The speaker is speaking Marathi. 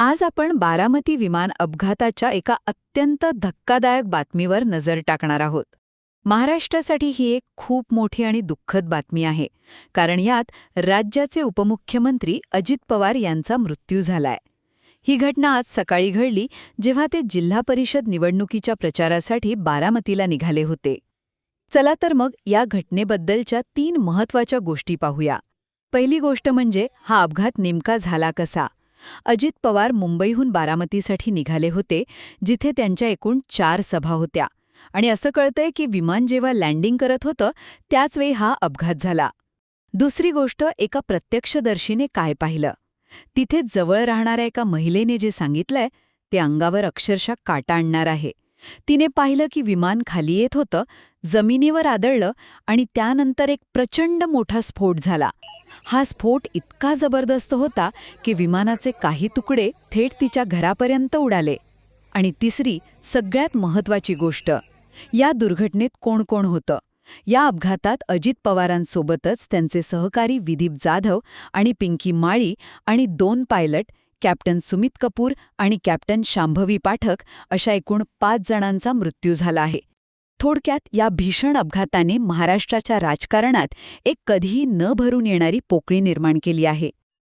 आज आपण बारामती विमान अपघाताच्या एका अत्यंत धक्कादायक बातमीवर नजर टाकणार आहोत. महाराष्ट्रासाठी ही एक खूप मोठी आणि दुःखद बातमी आहे कारण यात राज्याचे उपमुख्यमंत्री अजित पवार यांचा मृत्यू झालाय. ही घटना आज सकाळी घडली जेव्हा ते जिल्हा परिषद निवडणुकीच्या प्रचारासाठी बारामतीला निघाले होते. चला तर मग या घटनेबद्दलच्या तीन महत्त्वाच्या गोष्टी पाहूया. पहिली गोष्ट म्हणजे हा अपघात नेमका झाला कसा? अजित पवार मुंबईहून बारामतीसाठी निघाले होते जिथे त्यांच्या एकूण चार सभा होत्या. आणि असं कळतंय की विमान जेव्हा लँडिंग करत होतं त्याचवेळी हा अपघात झाला. दुसरी गोष्ट एका प्रत्यक्षदर्शीने काय पाहिलं? तिथे जवळ राहणाऱ्या एका महिलेने जे सांगितलंय ते अंगावर अक्षरशः काटा आणणार आहे. तिने पाहिलं की विमान खाली येत होतं जमिनीवर आदळलं आणि त्यानंतर एक प्रचंड मोठा स्फोट झाला. हा स्फोट इतका जबरदस्त होता की विमानाचे काही तुकडे थेट तिच्या घरापर्यंत उडाले. आणि तिसरी सगळ्यात महत्वाची गोष्ट या दुर्घटनेत कोण कोण होतं? या अपघातात अजित पवारांसोबतच त्यांचे सहकारी विदीप जाधव आणि पिंकी माळी आणि दोन पायलट कॅप्टन सुमित कपूर आणि कॅप्टन शांभवी पाठक अशा एकूण पाच जणांचा मृत्यू झाला आहे. थोडक्यात या भीषण अपघाताने महाराष्ट्राच्या राजकारणात एक कधीही न भरून येणारी पोकळी निर्माण केली आहे.